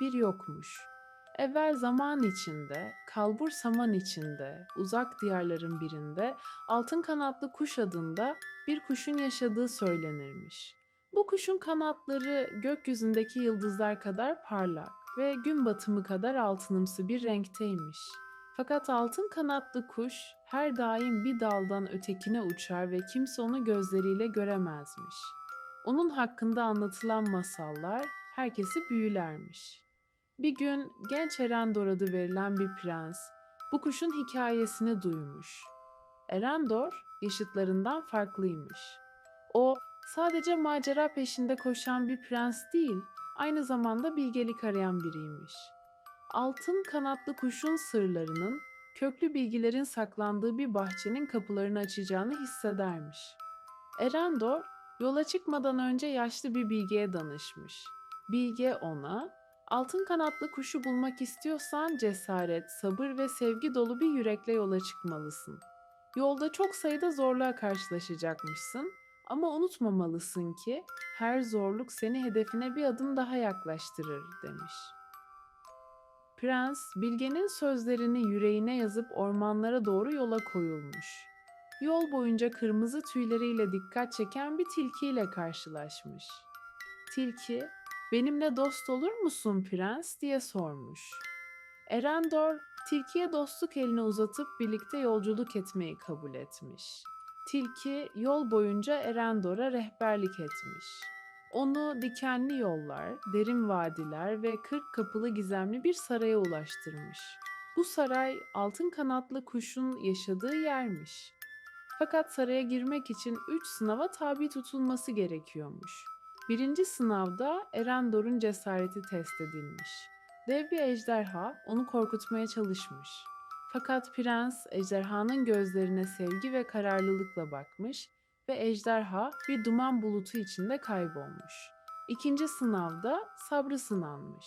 bir yokmuş. Evvel zaman içinde, kalbur saman içinde, uzak diyarların birinde altın kanatlı kuş adında bir kuşun yaşadığı söylenirmiş. Bu kuşun kanatları gökyüzündeki yıldızlar kadar parlak ve gün batımı kadar altınımsı bir renkteymiş. Fakat altın kanatlı kuş her daim bir daldan ötekine uçar ve kimse onu gözleriyle göremezmiş. Onun hakkında anlatılan masallar herkesi büyülermiş. Bir gün genç Erendor adı verilen bir prens bu kuşun hikayesini duymuş. Erendor yaşıtlarından farklıymış. O sadece macera peşinde koşan bir prens değil, aynı zamanda bilgelik arayan biriymiş. Altın kanatlı kuşun sırlarının, köklü bilgilerin saklandığı bir bahçenin kapılarını açacağını hissedermiş. Erendor yola çıkmadan önce yaşlı bir bilgeye danışmış. Bilge ona, altın kanatlı kuşu bulmak istiyorsan cesaret, sabır ve sevgi dolu bir yürekle yola çıkmalısın. Yolda çok sayıda zorluğa karşılaşacakmışsın ama unutmamalısın ki her zorluk seni hedefine bir adım daha yaklaştırır demiş. Prens, Bilge'nin sözlerini yüreğine yazıp ormanlara doğru yola koyulmuş. Yol boyunca kırmızı tüyleriyle dikkat çeken bir tilkiyle karşılaşmış. Tilki, benimle dost olur musun prens diye sormuş. Erendor, tilkiye dostluk elini uzatıp birlikte yolculuk etmeyi kabul etmiş. Tilki yol boyunca Erendor'a rehberlik etmiş. Onu dikenli yollar, derin vadiler ve kırk kapılı gizemli bir saraya ulaştırmış. Bu saray altın kanatlı kuşun yaşadığı yermiş. Fakat saraya girmek için üç sınava tabi tutulması gerekiyormuş. Birinci sınavda Erendor'un cesareti test edilmiş. Dev bir ejderha onu korkutmaya çalışmış. Fakat prens ejderhanın gözlerine sevgi ve kararlılıkla bakmış ve ejderha bir duman bulutu içinde kaybolmuş. İkinci sınavda sabrı sınanmış.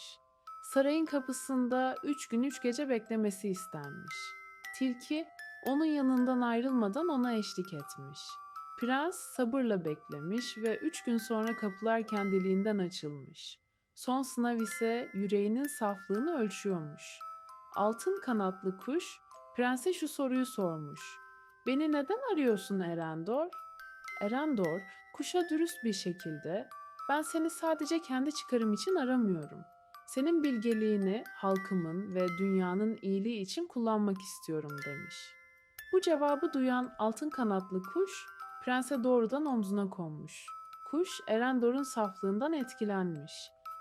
Sarayın kapısında üç gün üç gece beklemesi istenmiş. Tilki onun yanından ayrılmadan ona eşlik etmiş. Prens sabırla beklemiş ve üç gün sonra kapılar kendiliğinden açılmış. Son sınav ise yüreğinin saflığını ölçüyormuş. Altın kanatlı kuş prense şu soruyu sormuş. Beni neden arıyorsun Erendor? Erendor kuşa dürüst bir şekilde ben seni sadece kendi çıkarım için aramıyorum. Senin bilgeliğini halkımın ve dünyanın iyiliği için kullanmak istiyorum demiş. Bu cevabı duyan altın kanatlı kuş prense doğrudan omzuna konmuş. Kuş Erendor'un saflığından etkilenmiş.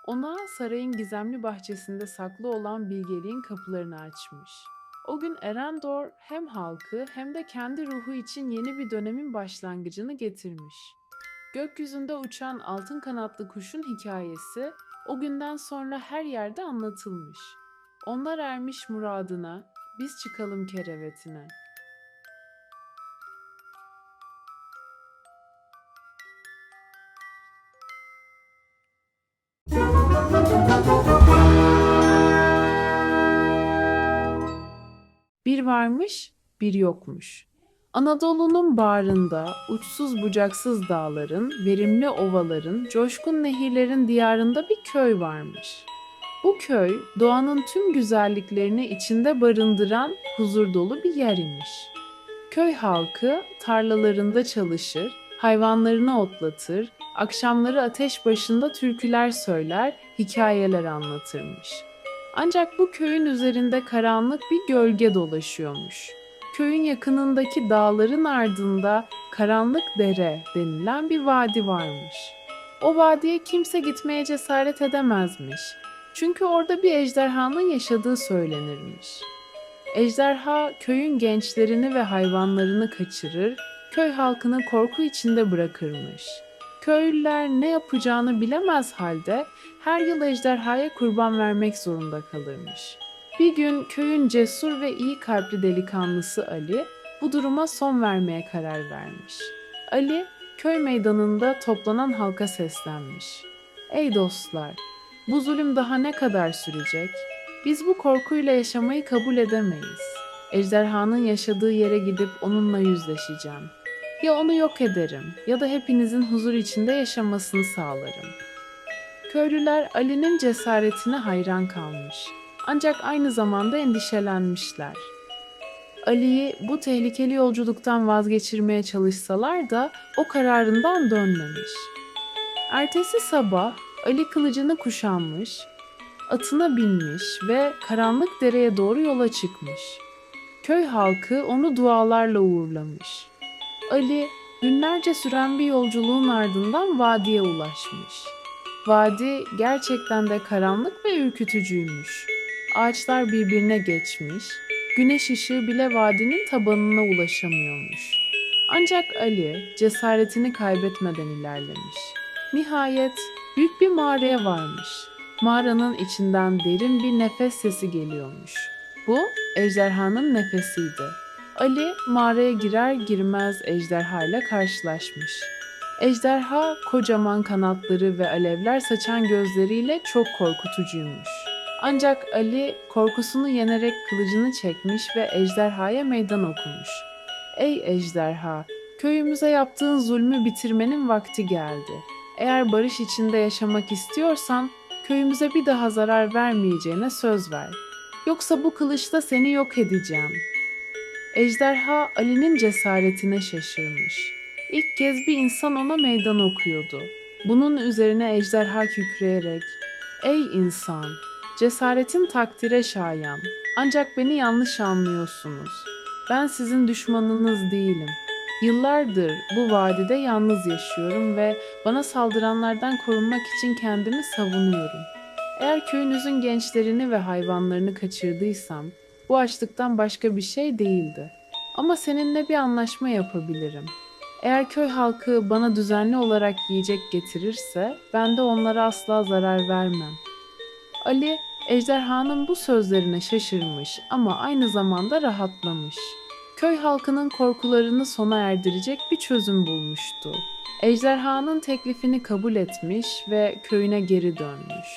Ona sarayın gizemli bahçesinde saklı olan bilgeliğin kapılarını açmış. O gün Erendor hem halkı hem de kendi ruhu için yeni bir dönemin başlangıcını getirmiş. Gökyüzünde uçan altın kanatlı kuşun hikayesi o günden sonra her yerde anlatılmış. Onlar ermiş muradına, biz çıkalım kerevetine. Varmış, bir yokmuş. Anadolu'nun bağrında, uçsuz bucaksız dağların, verimli ovaların, coşkun nehirlerin diyarında bir köy varmış. Bu köy, doğanın tüm güzelliklerini içinde barındıran huzur dolu bir yer imiş. Köy halkı tarlalarında çalışır, hayvanlarını otlatır, akşamları ateş başında türküler söyler, hikayeler anlatırmış. Ancak bu köyün üzerinde karanlık bir gölge dolaşıyormuş. Köyün yakınındaki dağların ardında karanlık dere denilen bir vadi varmış. O vadiye kimse gitmeye cesaret edemezmiş. Çünkü orada bir ejderhanın yaşadığı söylenirmiş. Ejderha köyün gençlerini ve hayvanlarını kaçırır, köy halkını korku içinde bırakırmış. Köylüler ne yapacağını bilemez halde her yıl ejderhaya kurban vermek zorunda kalırmış. Bir gün köyün cesur ve iyi kalpli delikanlısı Ali bu duruma son vermeye karar vermiş. Ali köy meydanında toplanan halka seslenmiş. Ey dostlar, bu zulüm daha ne kadar sürecek? Biz bu korkuyla yaşamayı kabul edemeyiz. Ejderhanın yaşadığı yere gidip onunla yüzleşeceğim. Ya onu yok ederim ya da hepinizin huzur içinde yaşamasını sağlarım. Köylüler Ali'nin cesaretine hayran kalmış. Ancak aynı zamanda endişelenmişler. Ali'yi bu tehlikeli yolculuktan vazgeçirmeye çalışsalar da o kararından dönmemiş. Ertesi sabah Ali kılıcını kuşanmış, atına binmiş ve karanlık dereye doğru yola çıkmış. Köy halkı onu dualarla uğurlamış. Ali günlerce süren bir yolculuğun ardından vadiye ulaşmış. Vadi gerçekten de karanlık ve ürkütücüymüş. Ağaçlar birbirine geçmiş, güneş ışığı bile vadinin tabanına ulaşamıyormuş. Ancak Ali cesaretini kaybetmeden ilerlemiş. Nihayet büyük bir mağaraya varmış. Mağaranın içinden derin bir nefes sesi geliyormuş. Bu ejderhanın nefesiydi. Ali mağaraya girer girmez ejderha ile karşılaşmış. Ejderha kocaman kanatları ve alevler saçan gözleriyle çok korkutucuymuş. Ancak Ali korkusunu yenerek kılıcını çekmiş ve ejderhaya meydan okumuş. Ey ejderha, köyümüze yaptığın zulmü bitirmenin vakti geldi. Eğer barış içinde yaşamak istiyorsan köyümüze bir daha zarar vermeyeceğine söz ver. Yoksa bu kılıçla seni yok edeceğim. Ejderha Ali'nin cesaretine şaşırmış. İlk kez bir insan ona meydan okuyordu. Bunun üzerine ejderha kükreyerek "Ey insan, cesaretin takdire şayan. Ancak beni yanlış anlıyorsunuz. Ben sizin düşmanınız değilim. Yıllardır bu vadide yalnız yaşıyorum ve bana saldıranlardan korunmak için kendimi savunuyorum. Eğer köyünüzün gençlerini ve hayvanlarını kaçırdıysam bu açlıktan başka bir şey değildi. Ama seninle bir anlaşma yapabilirim. Eğer köy halkı bana düzenli olarak yiyecek getirirse ben de onlara asla zarar vermem. Ali ejderhanın bu sözlerine şaşırmış ama aynı zamanda rahatlamış. Köy halkının korkularını sona erdirecek bir çözüm bulmuştu. Ejderhanın teklifini kabul etmiş ve köyüne geri dönmüş.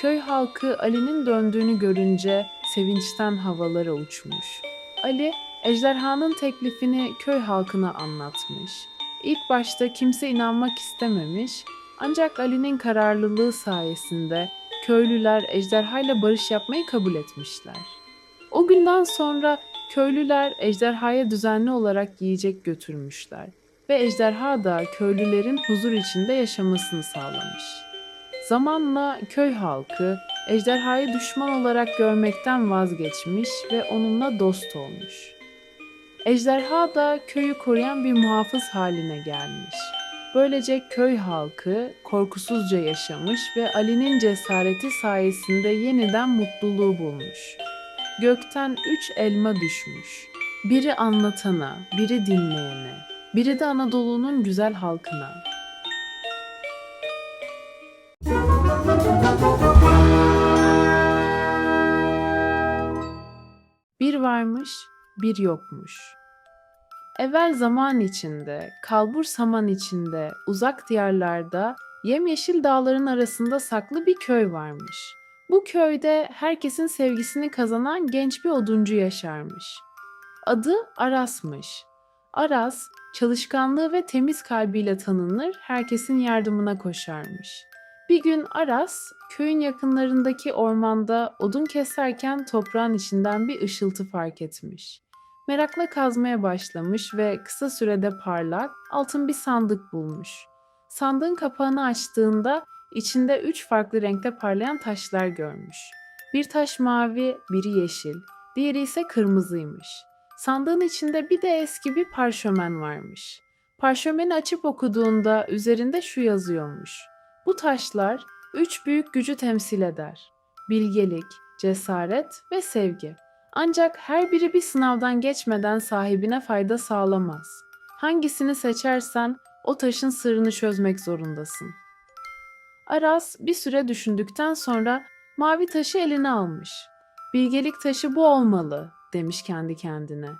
Köy halkı Ali'nin döndüğünü görünce sevinçten havalara uçmuş. Ali, ejderhanın teklifini köy halkına anlatmış. İlk başta kimse inanmak istememiş ancak Ali'nin kararlılığı sayesinde köylüler ejderhayla barış yapmayı kabul etmişler. O günden sonra köylüler ejderhaya düzenli olarak yiyecek götürmüşler ve ejderha da köylülerin huzur içinde yaşamasını sağlamış. Zamanla köy halkı ejderhayı düşman olarak görmekten vazgeçmiş ve onunla dost olmuş. Ejderha da köyü koruyan bir muhafız haline gelmiş. Böylece köy halkı korkusuzca yaşamış ve Ali'nin cesareti sayesinde yeniden mutluluğu bulmuş. Gökten üç elma düşmüş. Biri anlatana, biri dinleyene, biri de Anadolu'nun güzel halkına. Varmış, bir yokmuş. Evvel zaman içinde, kalbur saman içinde, uzak diyarlarda, yemyeşil dağların arasında saklı bir köy varmış. Bu köyde herkesin sevgisini kazanan genç bir oduncu yaşarmış. Adı Aras'mış. Aras, çalışkanlığı ve temiz kalbiyle tanınır, herkesin yardımına koşarmış. Bir gün Aras, köyün yakınlarındaki ormanda odun keserken toprağın içinden bir ışıltı fark etmiş. Merakla kazmaya başlamış ve kısa sürede parlak, altın bir sandık bulmuş. Sandığın kapağını açtığında içinde üç farklı renkte parlayan taşlar görmüş. Bir taş mavi, biri yeşil, diğeri ise kırmızıymış. Sandığın içinde bir de eski bir parşömen varmış. Parşömeni açıp okuduğunda üzerinde şu yazıyormuş. Bu taşlar üç büyük gücü temsil eder. Bilgelik, cesaret ve sevgi. Ancak her biri bir sınavdan geçmeden sahibine fayda sağlamaz. Hangisini seçersen o taşın sırrını çözmek zorundasın. Aras bir süre düşündükten sonra mavi taşı eline almış. Bilgelik taşı bu olmalı demiş kendi kendine.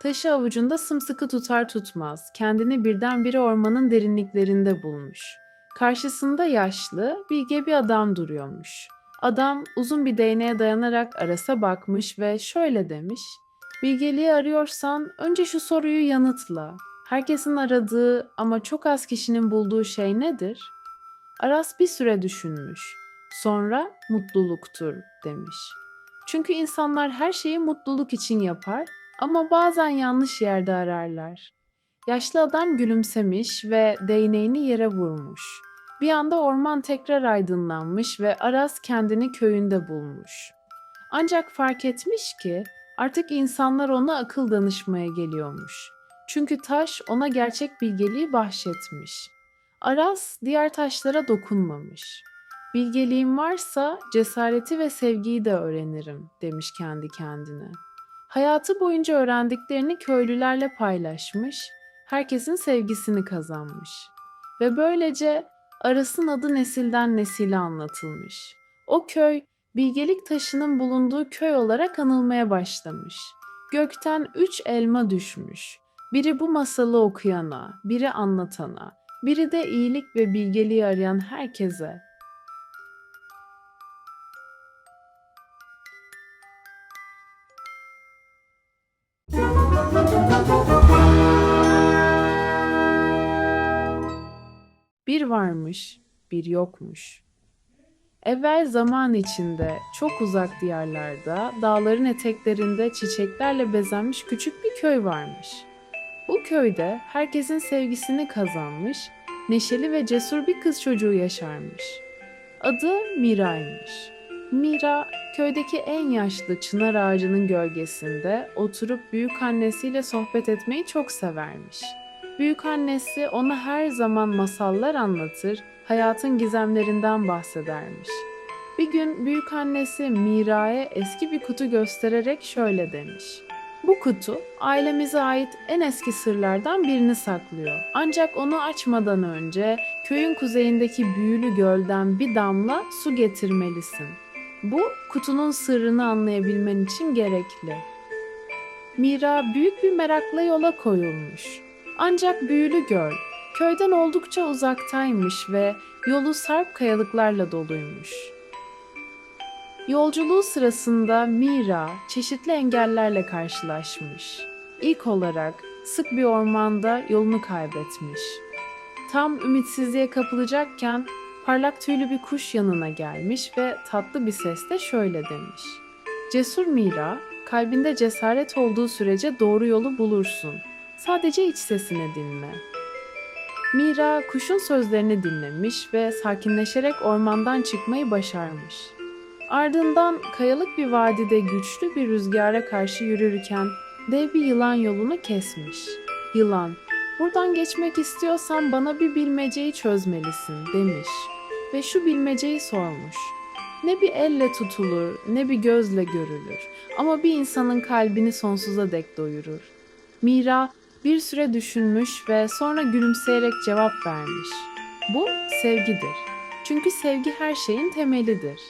Taşı avucunda sımsıkı tutar tutmaz kendini birdenbire ormanın derinliklerinde bulmuş. Karşısında yaşlı, bilge bir adam duruyormuş. Adam uzun bir değneğe dayanarak Aras'a bakmış ve şöyle demiş. Bilgeliği arıyorsan önce şu soruyu yanıtla. Herkesin aradığı ama çok az kişinin bulduğu şey nedir? Aras bir süre düşünmüş. Sonra mutluluktur demiş. Çünkü insanlar her şeyi mutluluk için yapar ama bazen yanlış yerde ararlar. Yaşlı adam gülümsemiş ve değneğini yere vurmuş. Bir anda orman tekrar aydınlanmış ve Aras kendini köyünde bulmuş. Ancak fark etmiş ki artık insanlar ona akıl danışmaya geliyormuş. Çünkü taş ona gerçek bilgeliği bahşetmiş. Aras diğer taşlara dokunmamış. Bilgeliğim varsa cesareti ve sevgiyi de öğrenirim demiş kendi kendine. Hayatı boyunca öğrendiklerini köylülerle paylaşmış, herkesin sevgisini kazanmış. Ve böylece Aras'ın adı nesilden nesile anlatılmış. O köy bilgelik taşının bulunduğu köy olarak anılmaya başlamış. Gökten üç elma düşmüş. Biri bu masalı okuyana, biri anlatana, biri de iyilik ve bilgeliği arayan herkese. Bir varmış, bir yokmuş. Evvel zaman içinde, çok uzak diyarlarda, dağların eteklerinde çiçeklerle bezenmiş küçük bir köy varmış. Bu köyde herkesin sevgisini kazanmış, neşeli ve cesur bir kız çocuğu yaşarmış. Adı Mira'ymış. Mira, köydeki en yaşlı çınar ağacının gölgesinde oturup büyük annesiyle sohbet etmeyi çok severmiş. Büyük annesi ona her zaman masallar anlatır, hayatın gizemlerinden bahsedermiş. Bir gün büyük annesi Mira'ya eski bir kutu göstererek şöyle demiş. Bu kutu ailemize ait en eski sırlardan birini saklıyor. Ancak onu açmadan önce köyün kuzeyindeki büyülü gölden bir damla su getirmelisin. Bu kutunun sırrını anlayabilmen için gerekli. Mira büyük bir merakla yola koyulmuş. Ancak büyülü göl köyden oldukça uzaktaymış ve yolu sarp kayalıklarla doluymuş. Yolculuğu sırasında Mira çeşitli engellerle karşılaşmış. İlk olarak sık bir ormanda yolunu kaybetmiş. Tam ümitsizliğe kapılacakken parlak tüylü bir kuş yanına gelmiş ve tatlı bir sesle şöyle demiş. Cesur Mira, kalbinde cesaret olduğu sürece doğru yolu bulursun. Sadece iç sesini dinle. Mira kuşun sözlerini dinlemiş ve sakinleşerek ormandan çıkmayı başarmış. Ardından kayalık bir vadide güçlü bir rüzgara karşı yürürken dev bir yılan yolunu kesmiş. Yılan, buradan geçmek istiyorsan bana bir bilmeceyi çözmelisin demiş ve şu bilmeceyi sormuş. Ne bir elle tutulur, ne bir gözle görülür ama bir insanın kalbini sonsuza dek doyurur. Mira bir süre düşünmüş ve sonra gülümseyerek cevap vermiş. Bu sevgidir. Çünkü sevgi her şeyin temelidir.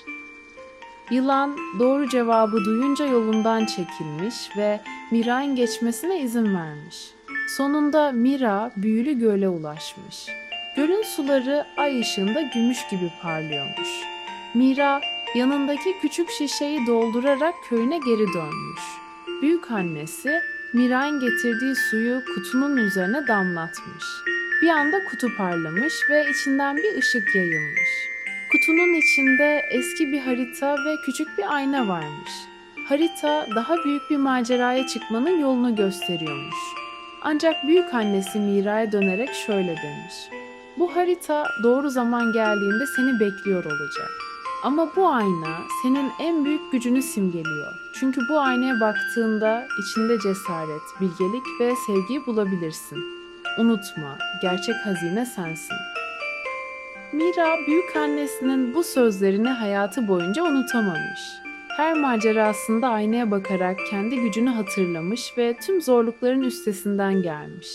Yılan doğru cevabı duyunca yolundan çekilmiş ve Mira'nın geçmesine izin vermiş. Sonunda Mira büyülü göle ulaşmış. Gölün suları ay ışığında gümüş gibi parlıyormuş. Mira yanındaki küçük şişeyi doldurarak köyüne geri dönmüş. Büyük annesi Miray'ın getirdiği suyu kutunun üzerine damlatmış. Bir anda kutu parlamış ve içinden bir ışık yayılmış. Kutunun içinde eski bir harita ve küçük bir ayna varmış. Harita daha büyük bir maceraya çıkmanın yolunu gösteriyormuş. Ancak büyük annesi Mira'ya dönerek şöyle demiş. Bu harita doğru zaman geldiğinde seni bekliyor olacak. Ama bu ayna senin en büyük gücünü simgeliyor. Çünkü bu aynaya baktığında içinde cesaret, bilgelik ve sevgiyi bulabilirsin. Unutma, gerçek hazine sensin. Mira büyük annesinin bu sözlerini hayatı boyunca unutamamış. Her macerasında aynaya bakarak kendi gücünü hatırlamış ve tüm zorlukların üstesinden gelmiş.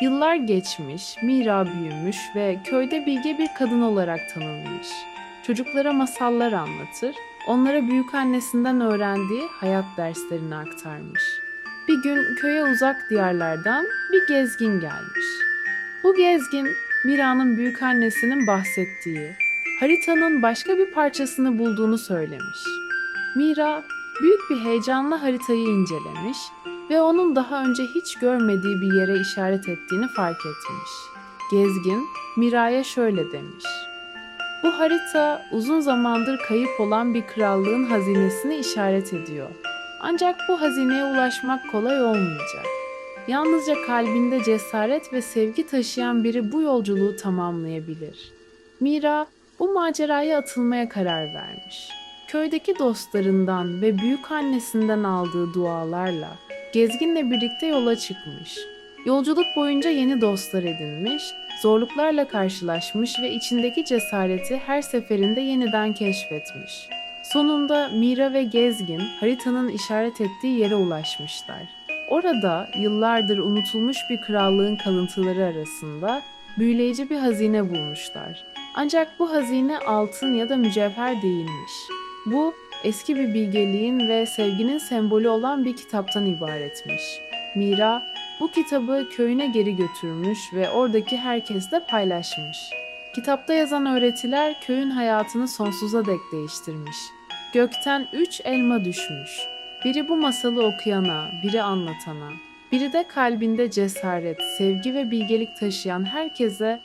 Yıllar geçmiş, Mira büyümüş ve köyde bilge bir kadın olarak tanınmış. Çocuklara masallar anlatır, onlara büyük annesinden öğrendiği hayat derslerini aktarmış. Bir gün köye uzak diyarlardan bir gezgin gelmiş. Bu gezgin Mira'nın büyük annesinin bahsettiği, haritanın başka bir parçasını bulduğunu söylemiş. Mira büyük bir heyecanla haritayı incelemiş ve onun daha önce hiç görmediği bir yere işaret ettiğini fark etmiş. Gezgin Mira'ya şöyle demiş. Bu harita uzun zamandır kayıp olan bir krallığın hazinesini işaret ediyor. Ancak bu hazineye ulaşmak kolay olmayacak. Yalnızca kalbinde cesaret ve sevgi taşıyan biri bu yolculuğu tamamlayabilir. Mira bu maceraya atılmaya karar vermiş. Köydeki dostlarından ve büyük annesinden aldığı dualarla gezginle birlikte yola çıkmış. Yolculuk boyunca yeni dostlar edinmiş, zorluklarla karşılaşmış ve içindeki cesareti her seferinde yeniden keşfetmiş. Sonunda Mira ve Gezgin haritanın işaret ettiği yere ulaşmışlar. Orada yıllardır unutulmuş bir krallığın kalıntıları arasında büyüleyici bir hazine bulmuşlar. Ancak bu hazine altın ya da mücevher değilmiş. Bu eski bir bilgeliğin ve sevginin sembolü olan bir kitaptan ibaretmiş. Mira bu kitabı köyüne geri götürmüş ve oradaki herkesle paylaşmış. Kitapta yazan öğretiler köyün hayatını sonsuza dek değiştirmiş. Gökten üç elma düşmüş. Biri bu masalı okuyana, biri anlatana, biri de kalbinde cesaret, sevgi ve bilgelik taşıyan herkese